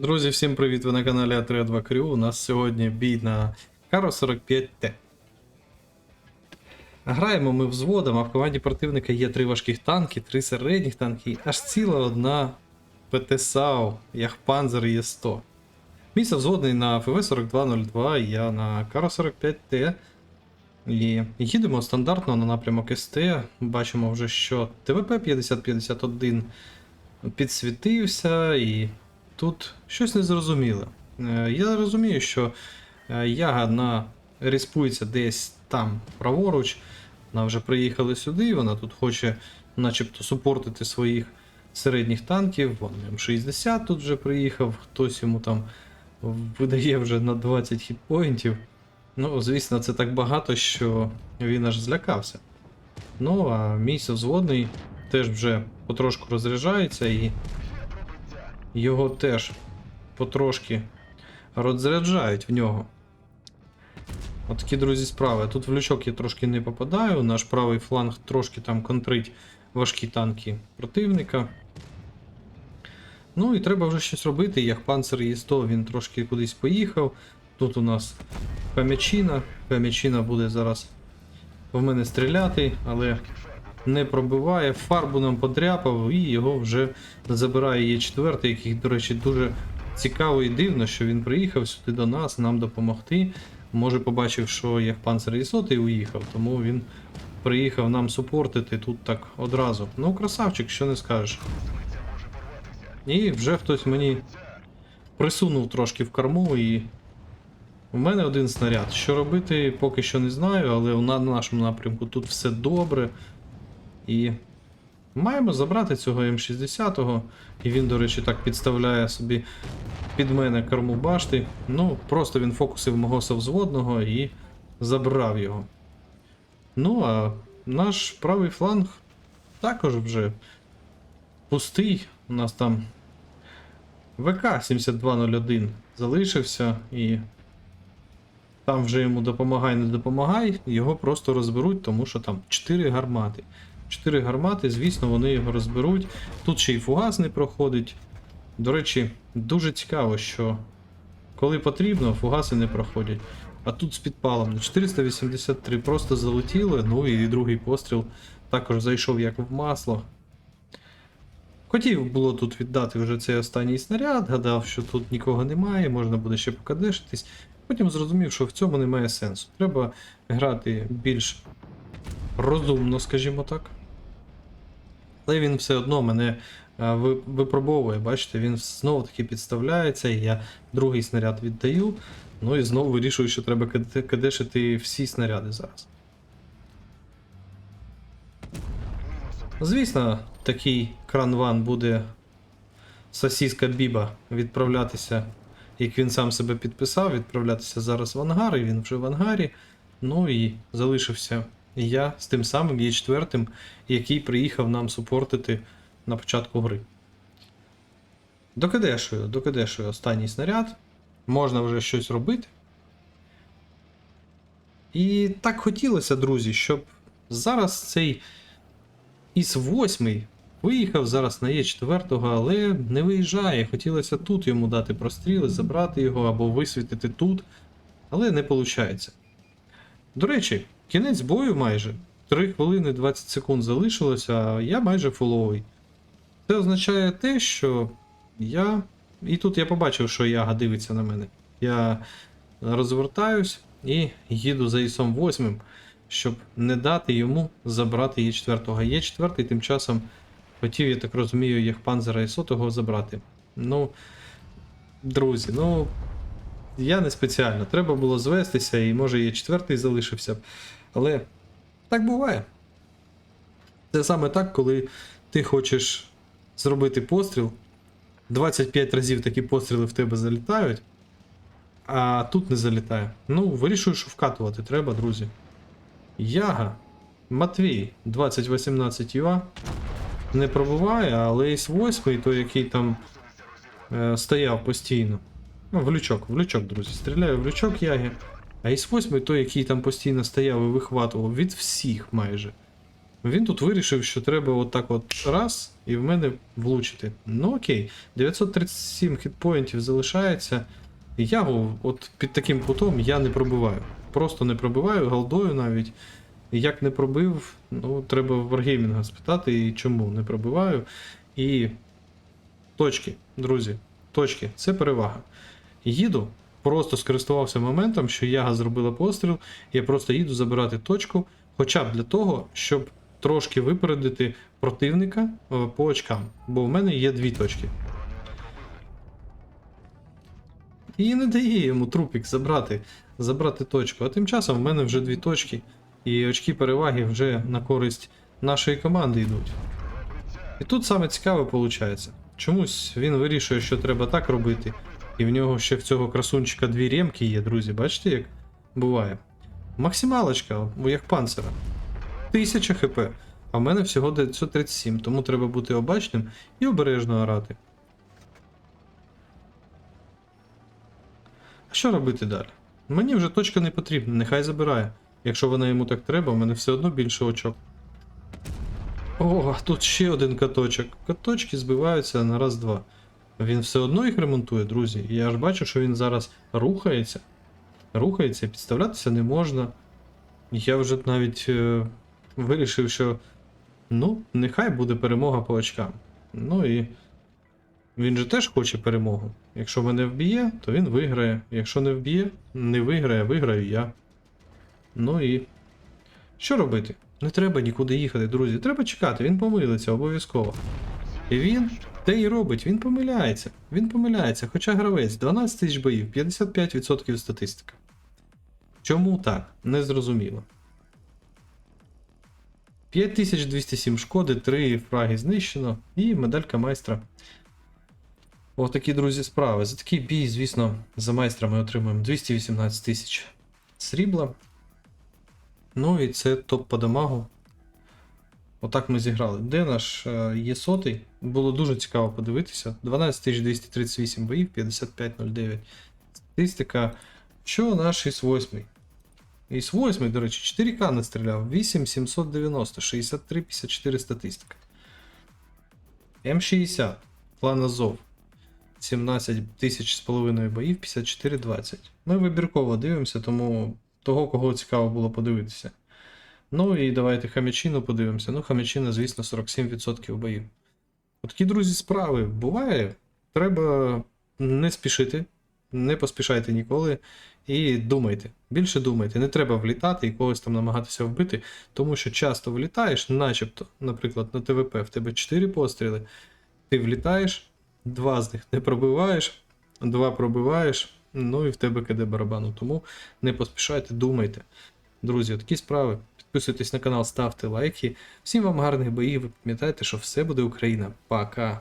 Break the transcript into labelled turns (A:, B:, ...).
A: Друзі, всім привіт! Ви на каналі А32 Крю. У нас сьогодні бій на Каро 45Т. Граємо ми взводом, а в команді противника є три важких танки, три середніх танки, аж ціла одна ПТСАУ, Яхпанзер Є100. Місце взводний на ФВ-4202, я на Каро 45Т. І їдемо стандартно на напрямок СТ. Бачимо вже, що ТВП 5051 підсвітився і тут щось незрозуміле. Е, Я розумію, що е, яга на респується десь там праворуч. Вона вже приїхала сюди, вона тут хоче начебто супортити своїх середніх танків. Вон М60 тут вже приїхав, хтось йому там видає вже на 20 хітпоінтів. Ну, звісно, це так багато, що він аж злякався. Ну, а мій взводний теж вже потрошку розряджається і його теж потрошки розряджають в нього. От такі, друзі, справи. Тут в лючок я трошки не попадаю, наш правий фланг трошки там контрить важкі танки противника. Ну і треба вже щось робити. Як панцир Є100 він трошки кудись поїхав. Тут у нас Пам'ячина. Пам'ячина буде зараз в мене стріляти, але не пробиває. Фарбу нам подряпав і його вже забирає Є4, який, до речі, дуже цікаво і дивно, що він приїхав сюди до нас, нам допомогти. Може побачив, що є панцир Є100 і уїхав, тому він приїхав нам супортити тут так одразу. Ну, красавчик, що не скажеш. І вже хтось мені присунув трошки в корму і. У мене один снаряд. Що робити, поки що не знаю, але на нашому напрямку тут все добре. І маємо забрати цього М60. І він, до речі, так підставляє собі під мене корму башти. Ну, просто він фокусив мого совзводного і забрав його. Ну, а наш правий фланг також вже пустий. У нас там ВК-7201 залишився і. Там вже йому допомагай, не допомагай, його просто розберуть, тому що там 4 гармати. 4 гармати, звісно, вони його розберуть. Тут ще й фугас не проходить. До речі, дуже цікаво, що коли потрібно, фугаси не проходять. А тут з підпалом 483 просто залетіли, ну і другий постріл також зайшов як в масло. Хотів було тут віддати вже цей останній снаряд, гадав, що тут нікого немає, можна буде ще покадешитись. Потім зрозумів, що в цьому немає сенсу. Треба грати більш розумно, скажімо так. Але він все одно мене е, випробовує, бачите, він знову таки підставляється, і я другий снаряд віддаю. Ну і знову вирішую, що треба каде- кадешити всі снаряди зараз. Звісно, такий кранван буде сосіска Біба відправлятися, як він сам себе підписав, відправлятися зараз в ангар, і він вже в ангарі. Ну і залишився я з тим самим є четвертим, який приїхав нам супортити на початку гри. Докидешую, докидешую останній снаряд. Можна вже щось робити. І так хотілося, друзі, щоб зараз цей ІС 8 виїхав зараз на Е4, але не виїжджає. Хотілося тут йому дати простріли, забрати його або висвітити тут, але не виходить. До речі, кінець бою майже. 3 хвилини 20 секунд залишилося, а я майже фуловий. Це означає те, що я. І тут я побачив, що яга дивиться на мене. Я розвертаюсь і їду за ісом 8, щоб не дати йому забрати Є4. Є4 тим часом хотів, я так розумію, як панзера і сотого забрати. Ну, друзі, ну. Я не спеціально. Треба було звестися, і може є четвертий залишився. б. Але так буває. Це саме так, коли ти хочеш зробити постріл. 25 разів такі постріли в тебе залітають, а тут не залітає. Ну, вирішую, що вкатувати треба, друзі. Яга. Матвій 2018 ЮА. Не пробуває, але із 8 той, який там е, стояв постійно. Ну, в лючок, в лючок, друзі. Стріляю в лючок яги. А із 8 той, який там постійно стояв і вихватував від всіх майже. Він тут вирішив, що треба отак от раз і в мене влучити. Ну окей, 937 хітпоінтів залишається. Я от під таким кутом я не пробиваю. Просто не пробиваю, голдою навіть. Як не пробив, ну треба в Wargaming спитати, і чому не пробиваю. І точки, друзі, точки, це перевага. Їду, просто скористувався моментом, що яга зробила постріл, я просто їду забирати точку, хоча б для того, щоб трошки випередити противника е, по очкам. Бо в мене є дві точки. І не дає йому трупік забрати, забрати точку. А тим часом в мене вже дві точки, і очки переваги вже на користь нашої команди йдуть. І тут саме цікаве виходить. Чомусь він вирішує, що треба так робити. І в нього ще в цього красунчика дві ремки є, друзі. Бачите, як буває. Максималочка, як панцера. 1000 хп. А в мене всього 937, тому треба бути обачним і обережно орати. А що робити далі? Мені вже точка не потрібна, нехай забирає. Якщо вона йому так треба, в мене все одно більше очок. О, тут ще один каточок. Каточки збиваються на раз-два. Він все одно їх ремонтує, друзі. І Я ж бачу, що він зараз рухається. Рухається, підставлятися не можна. Я вже навіть е, вирішив, що ну, нехай буде перемога по очкам. Ну і він же теж хоче перемогу. Якщо мене вб'є, то він виграє. Якщо не вб'є, не виграє, виграю я. Ну і. Що робити? Не треба нікуди їхати, друзі. Треба чекати, він помилиться обов'язково. І він те і робить, він помиляється. Він помиляється, хоча гравець 12 тисяч боїв, 55% статистика. Чому так? Незрозуміло. 5207 шкоди, 3 фраги знищено і медалька майстра. Ось такі, друзі, справи. За такий бій, звісно, за майстра ми отримуємо 218 тисяч срібла. Ну і це топ по дамагу. Отак ми зіграли. Де наш е, є сотий? Було дуже цікаво подивитися. 12238 боїв, 5509. Статистика. Що наш ІС 8? ІС 8, до речі, 4К настріляв. 8790, 63, 54 статистика. М60. План Азов. 17 тисяч з половиною боїв, 54-20. Ми вибірково дивимося, тому того, кого цікаво було подивитися. Ну і давайте Хамячину подивимося. Ну, Хамячина, звісно, 47% боїв. Отакі, друзі, справи буває. Треба не спішити, не поспішайте ніколи. І думайте. Більше думайте. Не треба влітати і когось там намагатися вбити, тому що часто влітаєш, начебто, наприклад, на ТВП в тебе 4 постріли, ти влітаєш, два з них не пробиваєш, два пробиваєш, ну і в тебе киде барабану. Тому не поспішайте, думайте. Друзі, такі справи. Підписуйтесь на канал, ставте лайки. Всім вам гарних боїв. Ви пам'ятайте, що все буде Україна. Пока.